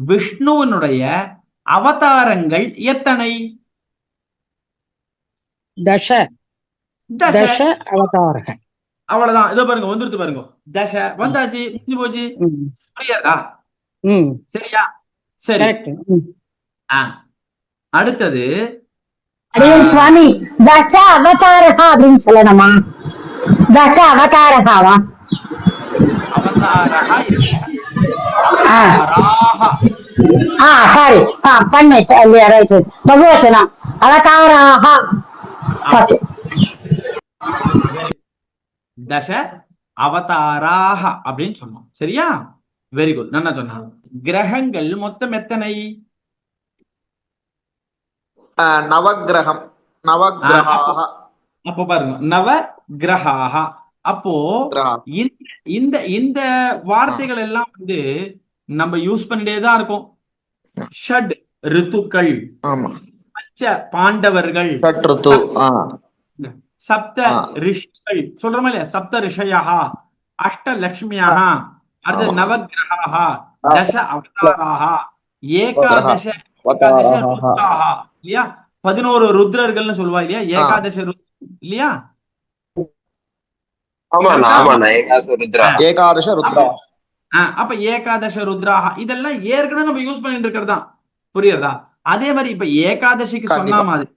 விஷ்ணுவனுடைய அவதாரங்கள் எத்தனை? தச. தச. அவதாரக அவ்வளவுதான். இதோ பாருங்க வந்துருத்து பாருங்க. தச. வந்தாச்சு முடிஞ்சு போச்சு. புரியாதா சரியா? சரி. அடுத்தது. சுவாமி தச அவதாரகா அப்படின்னு சொல்லணுமா? தச அவதாரகாவா? அவதாரா அவதாராக. ஆ சாரி ஆ பண்ணு. இல்லையா ரைட் பகவச்சனம் அவதாராகா ஓகே தச அவதாராக அப்படின்னு சொன்னோம். சரியா? வெரி குட் நல்லா சொன்னா? கிரகங்கள் மொத்தம் எத்தனை? ஆஹ் நவக்கிரகம் நவக்கிரகாக அப்போ பாருங்க. நவ கிரகாக அப்போ இந்த இந்த வார்த்தைகள் எல்லாம் வந்து நம்ம யூஸ் பண்ணிட்டே தான் இருக்கோம். ஷட் ரித்துக்கள். ஆமா. பஞ்ச பாண்டவர்கள். ஷட் ருத்து சப்த. ரிஷிகள். சொல்றோமா இல்லையா? சப்த ரிஷயா அஷ்ட லட்சுமியாக அடுத்து ஆமா. நவகிரகாக தச அவதாராக ஏகாதச. ருத்ராக இல்லையா? பதினோரு ருத்ரர்கள்னு சொல்லுவா இல்லையா? ஏகாதச ருத் இல்லையா? ஏகாதச ருத்ரா. அப்ப ஏகாதச ருத்ராக இதெல்லாம் ஏற்கனவே நம்ம யூஸ் பண்ணிட்டு இருக்கிறது? தான் புரியுறதா? அதே மாதிரி இப்ப ஏகாதசிக்கு சொன்ன. மாதிரி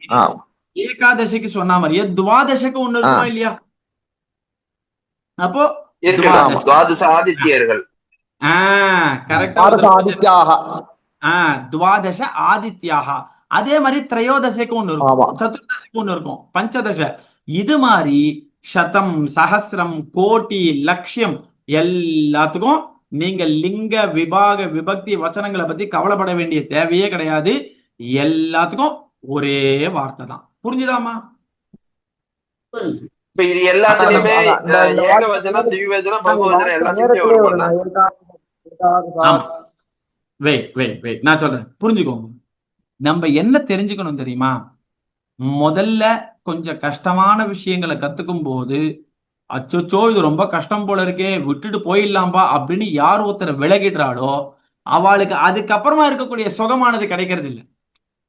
ஏகாதசிக்கு சொன்ன மாதிரியே துவாதசக்கு ஒண்ணு இருக்குமா இல்லையா? அப்போ ஆதித்யர்கள். துவாதச ஆதித்யாக. அதே மாதிரி திரையோதசைக்கு ஒண்ணு. இருக்கும். சதுர்தசைக்கு ஒண்ணு இருக்கும். பஞ்சதச. இது மாதிரி சதம் சஹஸ்ரம் கோட்டி லட்சியம் எல்லாத்துக்கும் நீங்க லிங்க விபாக விபக்தி வசனங்களை பத்தி கவலைப்பட வேண்டிய தேவையே கிடையாது. எல்லாத்துக்கும் ஒரே வார்த்தை தான். புரிஞ்சுதாமா இப்ப இது எல்லாத்துலயுமே ஏகவச்சனம் பகுவச்சனம் வெயிட் வெயிட் வெயிட் நான் சொல்றேன். புரிஞ்சுக்கோங்க. நம்ம என்ன தெரிஞ்சுக்கணும் தெரியுமா? முதல்ல கொஞ்சம் கஷ்டமான விஷயங்களை கத்துக்கும் போது அச்சோச்சோ இது ரொம்ப கஷ்டம் போல இருக்கே விட்டுட்டு போயிடலாம்பா அப்படின்னு யார் ஒருத்தர் விலகிடுறாளோ அவளுக்கு அதுக்கப்புறமா இருக்கக்கூடிய சுகமானது கிடைக்கிறது இல்ல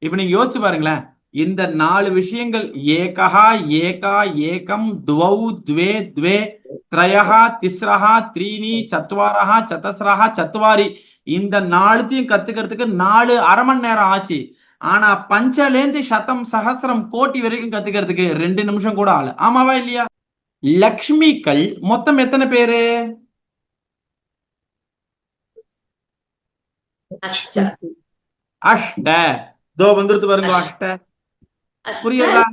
இப்ப நீங்க யோசிச்சு பாருங்களேன். இந்த நாலு விஷயங்கள் ஏகஹா ஏகா ஏகம் துவௌ துவே துவே த்ரயஹா திஸ்ரஹா த்ரீனி சத்வாரஹா சதஸ்ரஹா சத்வாரி. இந்த நாலுத்தையும் கத்துக்கிறதுக்கு நாலு அரை மணி நேரம் ஆச்சு. ஆனா பஞ்சலேந்து சதம் சஹஸ்ரம் கோட்டி வரைக்கும் கத்துக்கிறதுக்கு ரெண்டு நிமிஷம் கூட ஆளு ஆமாவா இல்லையா? லக்ஷ்மிகள் மொத்தம் எத்தனை பேரு? அஷ்ட. தோ வந்துருத்து பாருங்க அஷ்ட. புரியுதா?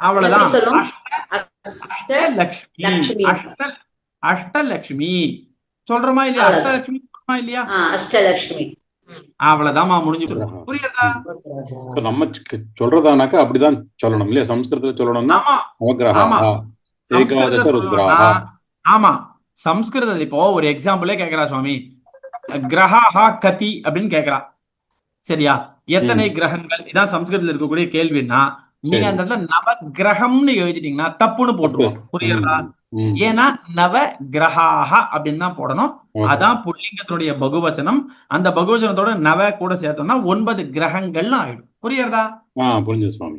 அவ்வளவுதான். அஷ்டலக்ஷ்மி அஷ்ட அஷ்டலக்ஷ்மி சொல்றமா இல்லையா? அஷ்டலக்ஷ்மி சொல்றோமா இல்லையா? அஷ்டலக்ஷ்மி அவ்வளவுதான் முடிஞ்சு புரியுதா? நம்ம சொல்றதானாக்கா அப்படிதான் சொல்லணும் இல்லையா? சம்ஸ்கிருதத்துல சொல்லணும் ஆமா. சம்ஸ்கிருதம் இப்போ ஒரு எக்ஸாம்பிளே கேக்குறா சுவாமி. கிரஹா கதி அப்படின்னு கேக்குறா சரியா? எத்தனை கிரகங்கள்? இதான் சம்ஸ்கிருதத்துல இருக்கக்கூடிய கேள்வின்னா நீங்க அந்த இடத்துல நவ கிரகம்னு எழுதிட்டீங்கன்னா தப்புன்னு போட்டுருவோம். புரியுதா? ஏன்னா நவ கிரகாக அப்படின்னு தான் போடணும். அதான் புல்லிங்கத்தினுடைய பகுவச்சனம். அந்த பகுவச்சனத்தோட நவ கூட சேர்த்தோம்னா ஒன்பது கிரகங்கள்னு ஆயிடும். புரியுறதா ஆ புரிஞ்சது சுவாமி.